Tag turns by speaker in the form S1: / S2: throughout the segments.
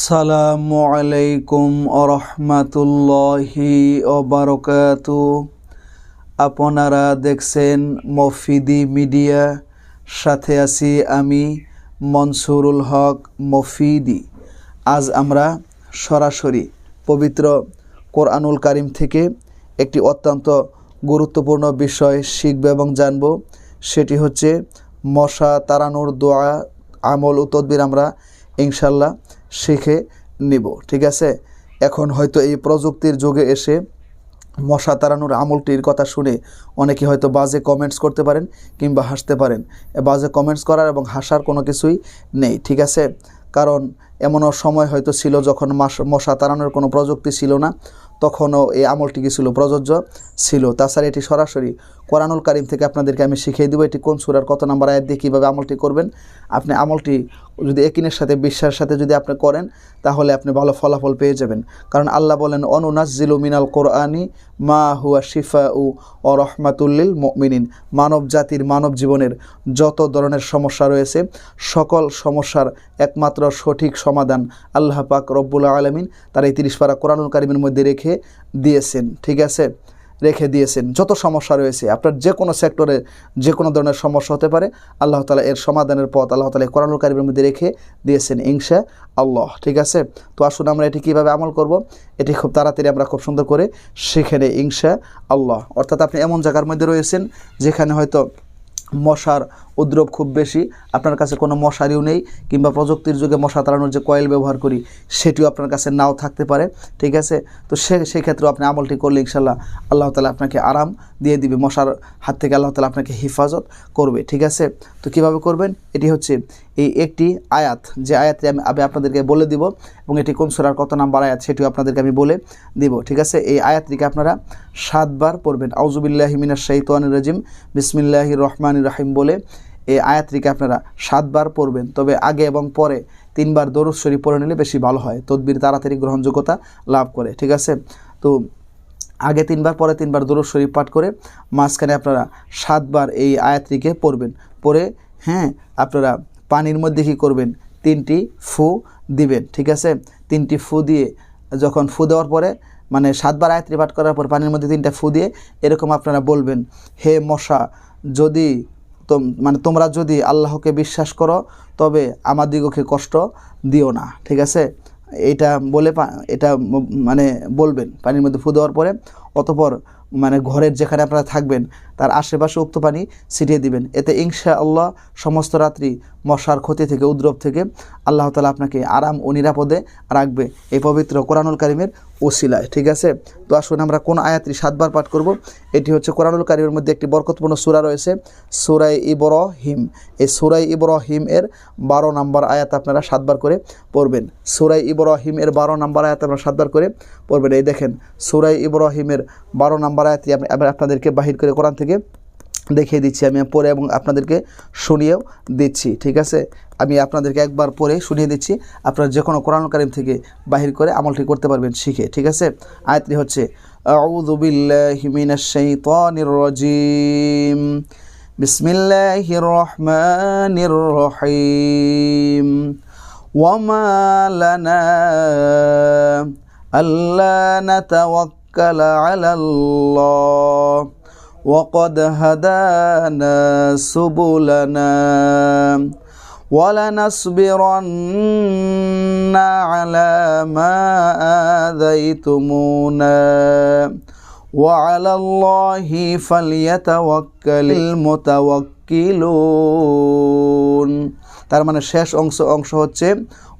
S1: সালামু আলাইকুম আরহামাতুল্লাহি ওবারকাত আপনারা দেখছেন মফিদি মিডিয়া, সাথে আছি আমি মনসুরুল হক মফিদি। আজ আমরা সরাসরি পবিত্র কোরআনুল কারিম থেকে একটি অত্যন্ত গুরুত্বপূর্ণ বিষয় শিখব এবং জানব, সেটি হচ্ছে মশা তাড়ানোর দোয়া, আমল ও তদবির আমরা ইনশাল্লাহ শিখে নিব, ঠিক আছে? এখন হয়তো এই প্রযুক্তির যুগে এসে মশা তাড়ানোর আমলটির কথা শুনে অনেকে হয়তো বাজে কমেন্টস করতে পারেন কিংবা হাসতে পারেন। বাজে কমেন্টস করার এবং হাসার কোনো কিছুই নেই, ঠিক আছে? কারণ এমনও সময় হয়তো ছিল যখন মশা তাড়ানোর কোনো প্রযুক্তি ছিল না, তখনও এই আমলটি কি ছিল? প্রযোজ্য ছিল। তাছাড়া এটি সরাসরি কোরআনুল কারিম থেকে আপনাদেরকে আমি শিখিয়ে দেবো, এটি কোন সুরার কত নাম্বার আয়াত দিয়ে কীভাবে আমলটি করবেন। আপনি আমলটি যদি একিনের সাথে, বিশ্বাসের সাথে যদি আপনি করেন, তাহলে আপনি ভালো ফলাফল পেয়ে যাবেন। কারণ আল্লাহ বলেন অনুনাজিলু মিনাল কোরআনি মা হুয়া শিফা উ অ রহমাতুল্লিল মিনিন মানব জাতির, মানব জীবনের যত ধরনের সমস্যা রয়েছে, সকল সমস্যার একমাত্র সঠিক সমাধান আল্লাহ পাক রব্বুল আলমিন তার এই তিরিশ পারা কোরআনুল কারিমের মধ্যে রেখে দিয়েছেন, ঠিক আছে? রেখে দিয়েছেন। যত সমস্যা রয়েছে, আপনার যে কোনো সেক্টরে যে কোনো ধরনের সমস্যা হতে পারে, আল্লাহ তালা এর সমাধানের পথ আল্লাহ তালা কোরআনুল কারিমের মধ্যে রেখে দিয়েছেন ইংসা আল্লাহ ঠিক আছে? তো আসুন আমরা এটি কীভাবে আমল করব, এটি খুব তাড়াতাড়ি আমরা খুব সুন্দর করে শিখে নেই ইংশা আল্লাহ অর্থাৎ আপনি এমন জায়গার মধ্যে রয়েছেন যেখানে হয়তো মশার উদ্রব খুব বেশি, আপনার কাছে কোনো মশারিও নেই, কিংবা প্রযুক্তির যুগে মশা তাড়ানোর যে কয়েল ব্যবহার করি, সেটিও আপনার কাছে নাও থাকতে পারে, ঠিক আছে? তো সে সেই ক্ষেত্রেও আপনি আমলটি করলে ইনশাল্লাহ আল্লাহ তালা আপনাকে আরাম দিয়ে দিবে, মশার হাত থেকে আল্লাহ তালা আপনাকে হেফাজত করবে, ঠিক আছে? তো কীভাবে করবেন? এটি হচ্ছে এই একটি আয়াত, যে আয়াতটি আমি আমি আপনাদেরকে বলে দিব, এবং এটি কোন সুরার কত নাম্বার আয়াত সেটিও আপনাদেরকে আমি বলে দিব, ঠিক আছে? এই আয়াতটিকে আপনারা সাতবার পড়বেন। আউজুবিল্লাহ মিনার শাহিতান রাজিম বিসমিল্লাহ রহমান রাহিম বলে এই আয়াতটিকে আপনারা সাতবার পড়বেন। তবে আগে এবং পরে তিনবার দরুদ শরীফ পড়ে নিলে বেশি ভালো হয়। তদবির, তাড়াতাড়ি গ্রহণযোগ্যতা লাভ করে, ঠিক আছে? তো আগে তিনবার, পরে তিনবার দরুদ শরীফ পাঠ করে মাঝখানে আপনারা সাতবার এই আয়াতটিকে পড়বেন। পরে হ্যাঁ আপনারা পানির মধ্যে কী করবেন? তিনটি ফু দিবেন, ঠিক আছে? তিনটি ফু দিয়ে যখন ফু দেওয়ার পরে মানে সাতবার আয়াত্রী পাঠ করার পর পানির মধ্যে তিনটা ফু দিয়ে এরকম আপনারা বলবেন, হে মশা, যদি তো মানে তোমরা যদি আল্লাহকে বিশ্বাস করো, তবে আমাদিগকে কষ্ট দিও না, ঠিক আছে? এটা বলে এটা মানে বলবেন, পানির মধ্যে ফু দেওয়ার পরে, অতপর মানে ঘরের যেখানে আপনারা থাকবেন, তার আশেপাশে উক্ত পানি ছিটিয়ে দিবেন। এতে ইনশা আল্লাহ সমস্ত রাত্রি মশার ক্ষতি থেকে, উদ্রব থেকে আল্লাহ তালা আপনাকে আরাম ও নিরাপদে রাখবে। এই পবিত্র কোরআনুল কারিমের ওসিলায়, ঠিক আছে? তো আসুন আমরা কোন আয়াতটি সাতবার পাঠ করব? এটি হচ্ছে কোরআনুল কারিমের মধ্যে একটি বরকতপূর্ণ সুরা রয়েছে সুরাই ইবরহিম। এই সুরাই ইবরহিম এর বারো নম্বর আয়াত আপনারা সাতবার করে পড়বেন। সুরাই ইবরহিম এর বারো নম্বর আয়াত আপনারা সাতবার করে পড়বেন। এই দেখেন সুরাই ইবরহিমের বারো নম্বর আয়াতটি আমি আপনাদেরকে বাহির করে কোরআন থেকে দেখিয়ে দিচ্ছি, আমি পরে এবং আপনাদেরকে শুনিয়েও দিচ্ছি, ঠিক আছে? আমি আপনাদেরকে একবার পরে শুনিয়ে দিচ্ছি, আপনারা যে কোনো কোরআন কারিম থেকে বাহির করে আমলটি করতে পারবেন শিখে, ঠিক আছে? আয়াতটি হচ্ছে, আউযু বিল্লাহি মিনাশ শাইতানির রাজিম, বিসমিল্লাহির রহমানির রহিম ওয়ামা আল্লা وقد هدانا سبلنا ولنصبرن على ما آذيتمونا وعلى الله فليتوكل المتوكلون তার মানে শেষ অংশ অংশ হচ্ছে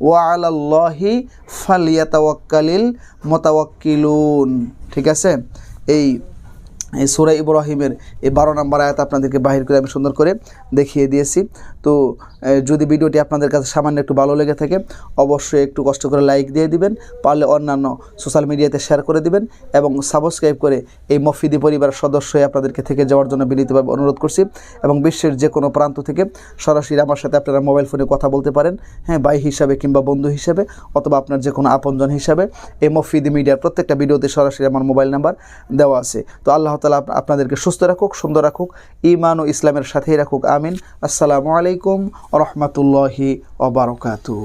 S1: ওয়ালাল্লাহি ফালিয়াতাওয়াক্কালিল মোতাওয়াক্কিলুন ঠিক আছে এই এই সুরা ইব্রাহিমের এই বারো নম্বর আয়াত আপনাদেরকে বাহির করে আমি সুন্দর করে দেখিয়ে দিয়েছি। তো যদি ভিডিওটি আপনাদের কাছে সামান্য একটু ভালো লেগে থাকে, অবশ্যই একটু কষ্ট করে লাইক দিয়ে দিবেন, পারলে অন্যান্য সোশ্যাল মিডিয়াতে শেয়ার করে দিবেন এবং সাবস্ক্রাইব করে এই মফিদি পরিবারের সদস্য হয়ে আপনাদেরকে থেকে যাওয়ার জন্য বিনীতভাবে অনুরোধ করছি এবং বিশ্বের যে কোনো প্রান্ত থেকে সরাসরি আমার সাথে আপনারা মোবাইল ফোনে কথা বলতে পারেন হ্যাঁ ভাই হিসাবে কিংবা বন্ধু হিসাবে অথবা আপনার যে কোনো আপনজন হিসাবে এই মফিদি মিডিয়ার প্রত্যেকটা ভিডিওতে সরাসরি আমার মোবাইল নাম্বার দেওয়া আছে। তো আল্লাহ তালা আপনাদেরকে সুস্থ রাখুক, সুন্দর রাখুক ইমান ও ইসলামের সাথেই রাখুক, আমিন। আসসালামু আলাইকুম রহমতুল্লাহি ওবরকাতু